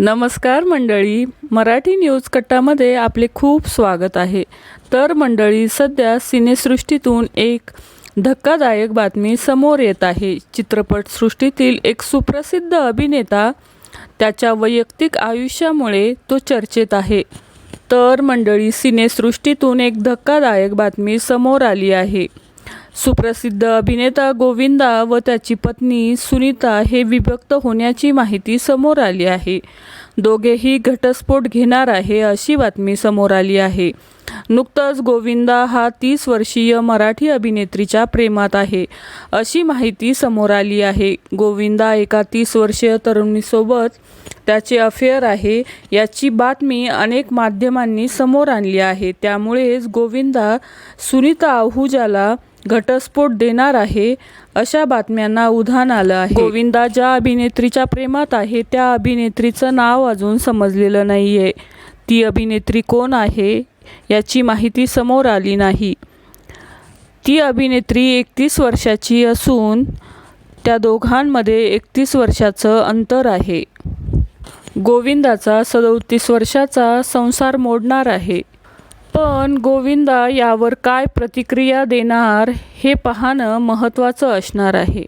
नमस्कार मंडळी. मराठी न्यूज कट्टामध्ये आपले खूप स्वागत आहे. तर मंडळी सध्या सिनेसृष्टीतून एक धक्कादायक बातमी समोर येत आहे. चित्रपटसृष्टीतील एक सुप्रसिद्ध अभिनेता त्याच्या वैयक्तिक आयुष्यामुळे तो चर्चेत आहे. तर मंडळी सिनेसृष्टीतून एक धक्कादायक बातमी समोर आली आहे. सुप्रसिद्ध अभिनेता गोविंदा व त्याची पत्नी सुनीता हे विभक्त होण्याची माहिती समोर आली आहे. दोघेही घटस्फोट घेणार आहे अशी बातमी समोर आली आहे. नुकतंच गोविंदा हा तीस वर्षीय मराठी अभिनेत्रीच्या प्रेमात आहे अशी माहिती समोर आली आहे. गोविंदा एका तीस वर्षीय तरुणीसोबत त्याचे अफेअर आहे याची बातमी अनेक माध्यमांनी समोर आणली आहे. त्यामुळेच गोविंदा सुनीता आहुजाला घटस्फोट देणार आहे अशा बातम्यांना उधाण आलं आहे. गोविंदा ज्या अभिनेत्रीच्या प्रेमात आहे त्या अभिनेत्रीचं नाव अजून समजलेलं नाही आहे ती अभिनेत्री कोण आहे याची माहिती समोर आली नाही. ती अभिनेत्री एकतीस वर्षाची असून त्या दोघांमध्ये एकतीस वर्षाचं अंतर आहे. गोविंदाचा सदोतीस वर्षाचा संसार मोडणार आहे. पण गोविंदा यावर काय प्रतिक्रिया देणार हे पाहणं महत्त्वाचं असणार आहे.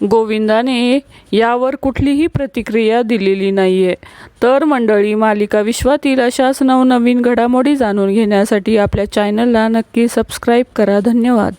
गोविंदाने यावर कुठलीही प्रतिक्रिया दिलेली नाही आहे तर मंडळी मालिका विश्वातील अशाच नवनवीन घडामोडी जाणून घेण्यासाठी आपल्या चॅनलला नक्की सबस्क्राईब करा. धन्यवाद.